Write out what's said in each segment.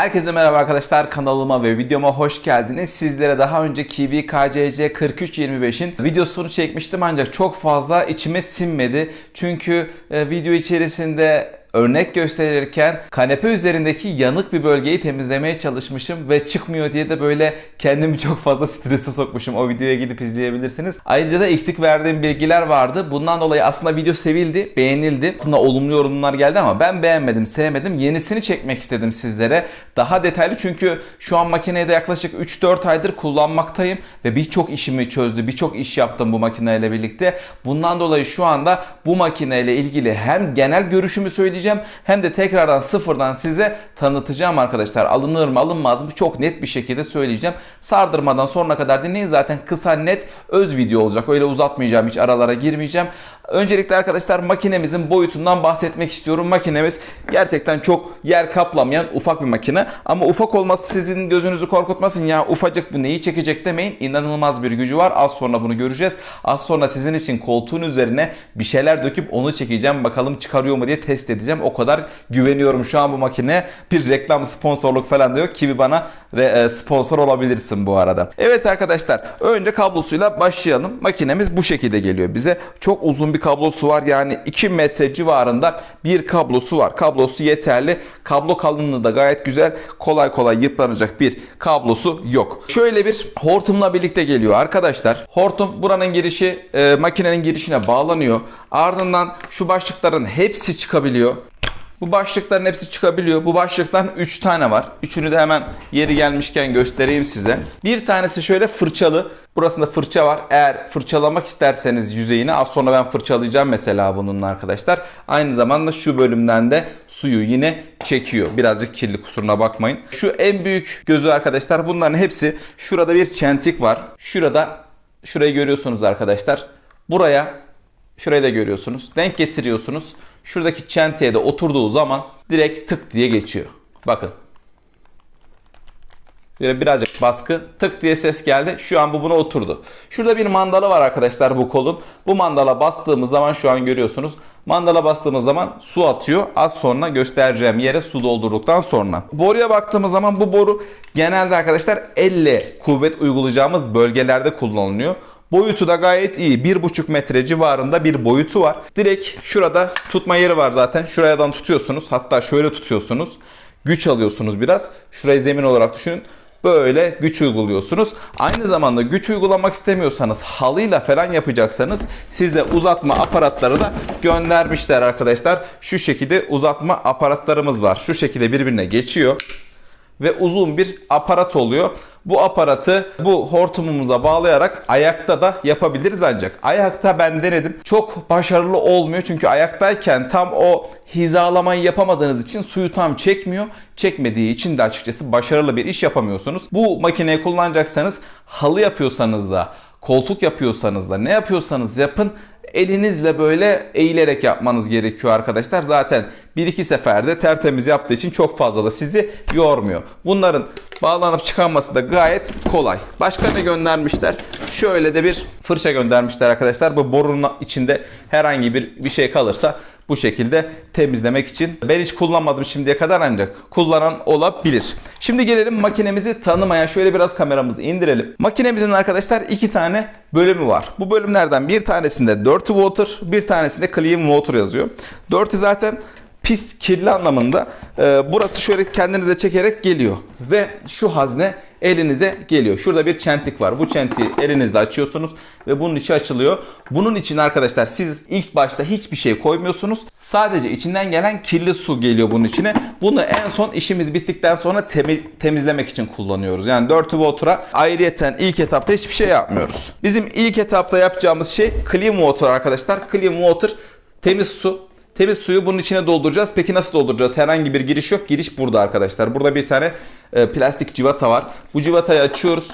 Herkese merhaba arkadaşlar kanalıma ve videoma hoş geldiniz. Sizlere daha önce Kiwi KCC 4325'in videosunu çekmiştim ancak çok fazla içime sinmedi. Çünkü e, video içerisinde örnek gösterirken kanepe üzerindeki yanık bir bölgeyi temizlemeye çalışmışım ve çıkmıyor diye de böyle kendimi çok fazla strese sokmuşum. O videoya gidip izleyebilirsiniz. Ayrıca da eksik verdiğim bilgiler vardı. Bundan dolayı aslında video sevildi, beğenildi. Aslında olumlu yorumlar geldi ama ben beğenmedim, sevmedim. Yenisini çekmek istedim sizlere. Daha detaylı çünkü şu an makineyi de yaklaşık 3-4 aydır kullanmaktayım ve birçok işimi çözdü. Birçok iş yaptım bu makineyle birlikte. Bundan dolayı şu anda bu makineyle ilgili hem genel görüşümü söyleyeceğim hem de tekrardan sıfırdan size tanıtacağım arkadaşlar. Alınır mı alınmaz mı çok net bir şekilde söyleyeceğim. Sardırmadan sonuna kadar dinleyin. Zaten kısa net öz video olacak. Öyle uzatmayacağım hiç aralara girmeyeceğim. Öncelikle arkadaşlar makinemizin boyutundan bahsetmek istiyorum. Makinemiz gerçekten çok yer kaplamayan ufak bir makine. Ama ufak olması sizin gözünüzü korkutmasın ya ufacık bu neyi çekecek demeyin. İnanılmaz bir gücü var. Az sonra bunu göreceğiz. Az sonra sizin için koltuğun üzerine bir şeyler döküp onu çekeceğim. Bakalım çıkarıyor mu diye test edeceğim. O kadar güveniyorum şu an bu makine. Bir reklam sponsorluk falan da yok. Kiwi bana e, sponsor olabilirsin bu arada. Evet arkadaşlar önce kablosuyla başlayalım. Makinemiz bu şekilde geliyor bize. Çok uzun bir kablosu var. Yani 2 metre civarında bir kablosu var. Kablosu yeterli. Kablo kalınlığı da gayet güzel. Kolay kolay yıpranacak bir kablosu yok. Şöyle bir hortumla birlikte geliyor arkadaşlar. Hortum buranın girişi e, makinenin girişine bağlanıyor. Ardından şu başlıkların hepsi çıkabiliyor. Bu başlıkların hepsi çıkabiliyor. Bu başlıktan 3 tane var. Üçünü de hemen yeri gelmişken göstereyim size. Bir tanesi şöyle fırçalı. Burasında fırça var. Eğer fırçalamak isterseniz yüzeyini az sonra ben fırçalayacağım mesela bununla arkadaşlar. Aynı zamanda şu bölümden de suyu yine çekiyor. Birazcık kirli kusuruna bakmayın. Şu en büyük gözü arkadaşlar bunların hepsi. Şurada bir çentik var. Şurada şurayı görüyorsunuz arkadaşlar. Buraya Şurayı da görüyorsunuz. Denk getiriyorsunuz. Şuradaki çenteye de oturduğu zaman direkt tık diye geçiyor. Bakın. Böyle birazcık baskı tık diye ses geldi. Şu an bu buna oturdu. Şurada bir mandala var arkadaşlar bu kolun. Bu mandala bastığımız zaman şu an görüyorsunuz. Mandala bastığımız zaman su atıyor. Az sonra göstereceğim yere su doldurduktan sonra. Boruya baktığımız zaman bu boru genelde arkadaşlar elle kuvvet uygulayacağımız bölgelerde kullanılıyor. Boyutu da gayet iyi. 1,5 metre civarında bir boyutu var. Direkt şurada tutma yeri var zaten. Şuradan tutuyorsunuz. Hatta şöyle tutuyorsunuz. Güç alıyorsunuz biraz. Şurayı zemin olarak düşünün. Böyle güç uyguluyorsunuz. Aynı zamanda güç uygulamak istemiyorsanız halıyla falan yapacaksanız size uzatma aparatları da göndermişler arkadaşlar. Şu şekilde uzatma aparatlarımız var. Şu şekilde birbirine geçiyor ve uzun bir aparat oluyor. Bu aparatı bu hortumumuza bağlayarak ayakta da yapabiliriz ancak ayakta ben denedim. Çok başarılı olmuyor çünkü ayaktayken tam o hizalamayı yapamadığınız için suyu tam çekmiyor. Çekmediği için de açıkçası başarılı bir iş yapamıyorsunuz. Bu makineyi kullanacaksanız halı yapıyorsanız da koltuk yapıyorsanız da ne yapıyorsanız yapın elinizle böyle eğilerek yapmanız gerekiyor arkadaşlar. Zaten 1-2 seferde tertemiz yaptığı için çok fazla da sizi yormuyor. Bunların bağlanıp çıkarması da gayet kolay. Başka ne göndermişler? Şöyle de bir fırça göndermişler arkadaşlar. Bu borunun içinde herhangi bir bir şey kalırsa bu şekilde temizlemek için. Ben hiç kullanmadım şimdiye kadar ancak kullanan olabilir. Şimdi gelelim makinemizi tanımaya. Şöyle biraz kameramızı indirelim. Makinemizin arkadaşlar iki tane bölümü var. Bu bölümlerden bir tanesinde Dirty Water, bir tanesinde Clean Water yazıyor. Dirty zaten pis, kirli anlamında. Ee, burası şöyle kendinize çekerek geliyor. Ve şu hazne elinize geliyor. Şurada bir çentik var. Bu çentiği elinizle açıyorsunuz ve bunun içi açılıyor. Bunun için arkadaşlar siz ilk başta hiçbir şey koymuyorsunuz. Sadece içinden gelen kirli su geliyor bunun içine. Bunu en son işimiz bittikten sonra temi- temizlemek için kullanıyoruz. Yani Dirty Water'a ayrıyeten ilk etapta hiçbir şey yapmıyoruz. Bizim ilk etapta yapacağımız şey Clean Water arkadaşlar. Clean Water temiz su. Temiz suyu bunun içine dolduracağız. Peki nasıl dolduracağız? Herhangi bir giriş yok. Giriş burada arkadaşlar. Burada bir tane e, plastik civata var. Bu civatayı açıyoruz.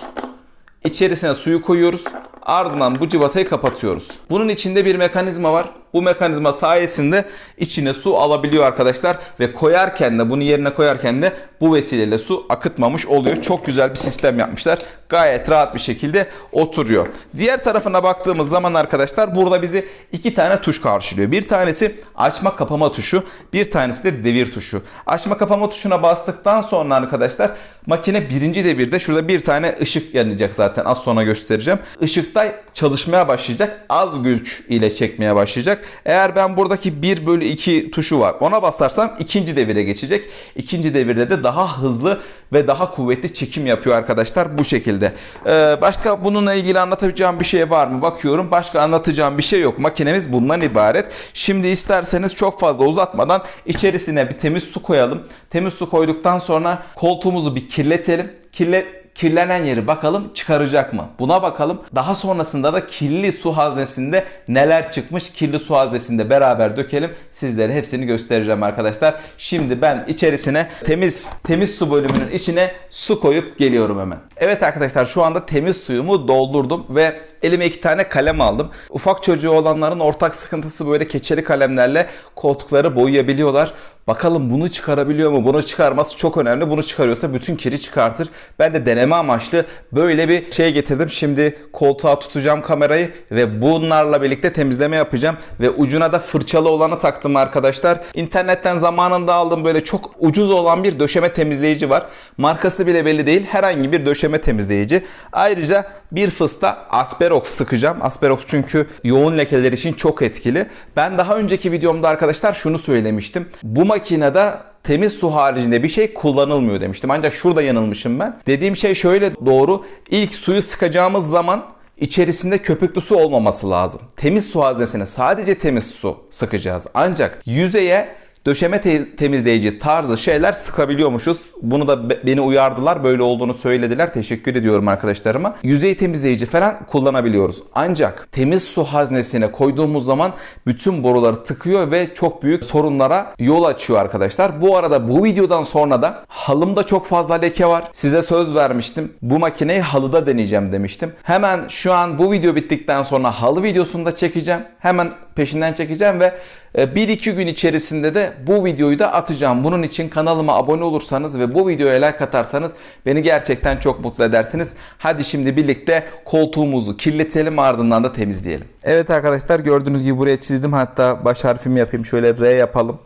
İçerisine suyu koyuyoruz. Ardından bu civatayı kapatıyoruz. Bunun içinde bir mekanizma var. Bu mekanizma sayesinde içine su alabiliyor arkadaşlar ve koyarken de bunu yerine koyarken de bu vesileyle su akıtmamış oluyor. Çok güzel bir sistem yapmışlar. Gayet rahat bir şekilde oturuyor. Diğer tarafına baktığımız zaman arkadaşlar burada bizi iki tane tuş karşılıyor. Bir tanesi açma kapama tuşu, bir tanesi de devir tuşu. Açma kapama tuşuna bastıktan sonra arkadaşlar makine birinci devirde şurada bir tane ışık yanacak zaten az sonra göstereceğim. Işıkta çalışmaya başlayacak. Az güç ile çekmeye başlayacak. Eğer ben buradaki 1 bölü 2 tuşu var ona basarsam ikinci devire geçecek. İkinci devirde de daha hızlı ve daha kuvvetli çekim yapıyor arkadaşlar bu şekilde. Ee, başka bununla ilgili anlatabileceğim bir şey var mı? Bakıyorum başka anlatacağım bir şey yok. Makinemiz bundan ibaret. Şimdi isterseniz çok fazla uzatmadan içerisine bir temiz su koyalım. Temiz su koyduktan sonra koltuğumuzu bir kirletelim. Kirlet kirlenen yeri bakalım çıkaracak mı? Buna bakalım. Daha sonrasında da kirli su haznesinde neler çıkmış kirli su haznesinde beraber dökelim. Sizlere hepsini göstereceğim arkadaşlar. Şimdi ben içerisine temiz temiz su bölümünün içine su koyup geliyorum hemen. Evet arkadaşlar şu anda temiz suyumu doldurdum ve elime iki tane kalem aldım. Ufak çocuğu olanların ortak sıkıntısı böyle keçeli kalemlerle koltukları boyayabiliyorlar. Bakalım bunu çıkarabiliyor mu? Bunu çıkarması çok önemli. Bunu çıkarıyorsa bütün kiri çıkartır. Ben de deneme amaçlı böyle bir şey getirdim. Şimdi koltuğa tutacağım kamerayı ve bunlarla birlikte temizleme yapacağım. Ve ucuna da fırçalı olanı taktım arkadaşlar. İnternetten zamanında aldım böyle çok ucuz olan bir döşeme temizleyici var. Markası bile belli değil. Herhangi bir döşeme temizleyici. Ayrıca bir fısta Asperox sıkacağım. Asperox çünkü yoğun lekeler için çok etkili. Ben daha önceki videomda arkadaşlar şunu söylemiştim. Bu makinede temiz su haricinde bir şey kullanılmıyor demiştim. Ancak şurada yanılmışım ben. Dediğim şey şöyle doğru. İlk suyu sıkacağımız zaman içerisinde köpüklü su olmaması lazım. Temiz su haznesine sadece temiz su sıkacağız. Ancak yüzeye döşeme te- temizleyici tarzı şeyler sıkabiliyormuşuz. Bunu da be- beni uyardılar. Böyle olduğunu söylediler. Teşekkür ediyorum arkadaşlarıma. Yüzey temizleyici falan kullanabiliyoruz. Ancak temiz su haznesine koyduğumuz zaman bütün boruları tıkıyor ve çok büyük sorunlara yol açıyor arkadaşlar. Bu arada bu videodan sonra da halımda çok fazla leke var. Size söz vermiştim. Bu makineyi halıda deneyeceğim demiştim. Hemen şu an bu video bittikten sonra halı videosunu da çekeceğim. Hemen peşinden çekeceğim ve 1-2 gün içerisinde de bu videoyu da atacağım. Bunun için kanalıma abone olursanız ve bu videoya like atarsanız beni gerçekten çok mutlu edersiniz. Hadi şimdi birlikte koltuğumuzu kirletelim ardından da temizleyelim. Evet arkadaşlar gördüğünüz gibi buraya çizdim. Hatta baş harfimi yapayım. Şöyle R yapalım.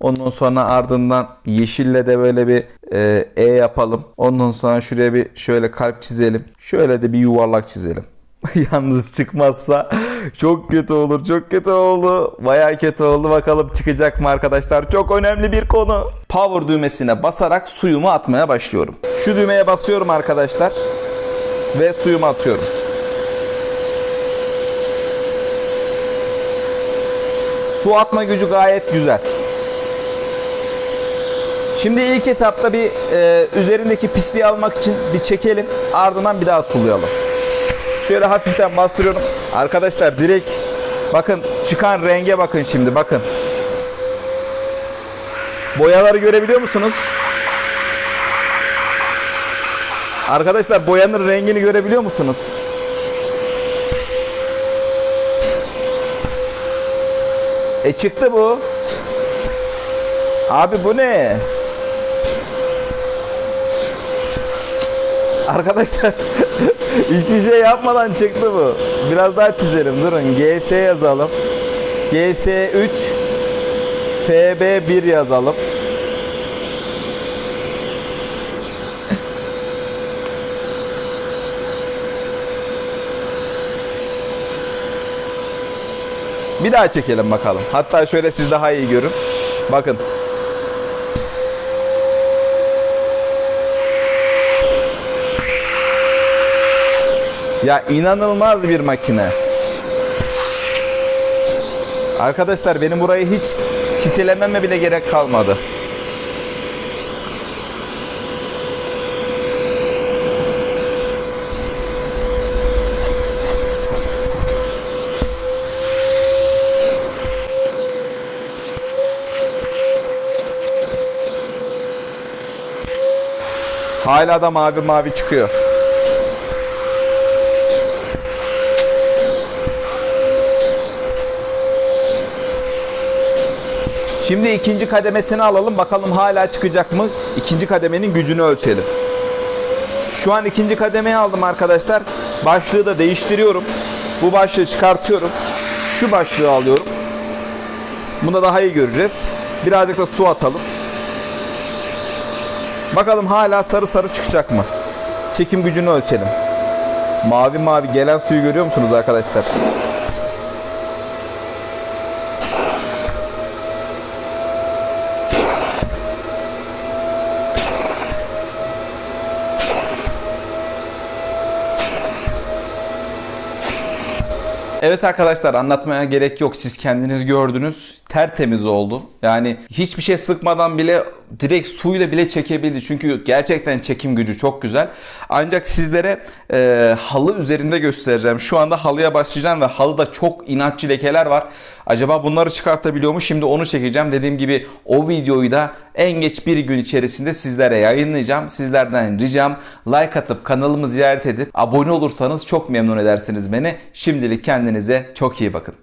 Ondan sonra ardından yeşille de böyle bir e, E yapalım. Ondan sonra şuraya bir şöyle kalp çizelim. Şöyle de bir yuvarlak çizelim. Yalnız çıkmazsa çok kötü olur. Çok kötü oldu. Bayağı kötü oldu. Bakalım çıkacak mı arkadaşlar? Çok önemli bir konu. Power düğmesine basarak suyumu atmaya başlıyorum. Şu düğmeye basıyorum arkadaşlar. Ve suyumu atıyorum. Su atma gücü gayet güzel. Şimdi ilk etapta bir e, üzerindeki pisliği almak için bir çekelim. Ardından bir daha sulayalım. Şöyle hafiften bastırıyorum. Arkadaşlar direkt bakın çıkan renge bakın şimdi bakın. Boyaları görebiliyor musunuz? Arkadaşlar boyanın rengini görebiliyor musunuz? E çıktı bu. Abi bu ne? Arkadaşlar hiçbir şey yapmadan çıktı bu. Biraz daha çizelim. Durun. GS yazalım. GS3 FB1 yazalım. Bir daha çekelim bakalım. Hatta şöyle siz daha iyi görün. Bakın. Ya inanılmaz bir makine. Arkadaşlar benim burayı hiç çitilememe bile gerek kalmadı. Hala da mavi mavi çıkıyor. Şimdi ikinci kademesini alalım. Bakalım hala çıkacak mı? İkinci kademenin gücünü ölçelim. Şu an ikinci kademeyi aldım arkadaşlar. Başlığı da değiştiriyorum. Bu başlığı çıkartıyorum. Şu başlığı alıyorum. Bunda daha iyi göreceğiz. Birazcık da su atalım. Bakalım hala sarı sarı çıkacak mı? Çekim gücünü ölçelim. Mavi mavi gelen suyu görüyor musunuz arkadaşlar? Evet arkadaşlar anlatmaya gerek yok. Siz kendiniz gördünüz. Tertemiz oldu. Yani hiçbir şey sıkmadan bile direkt suyla bile çekebildi. Çünkü gerçekten çekim gücü çok güzel. Ancak sizlere e, halı üzerinde göstereceğim. Şu anda halıya başlayacağım ve halıda çok inatçı lekeler var. Acaba bunları çıkartabiliyor mu? Şimdi onu çekeceğim. Dediğim gibi o videoyu da en geç bir gün içerisinde sizlere yayınlayacağım. Sizlerden ricam like atıp kanalımı ziyaret edip abone olursanız çok memnun edersiniz beni. Şimdilik kendinize çok iyi bakın.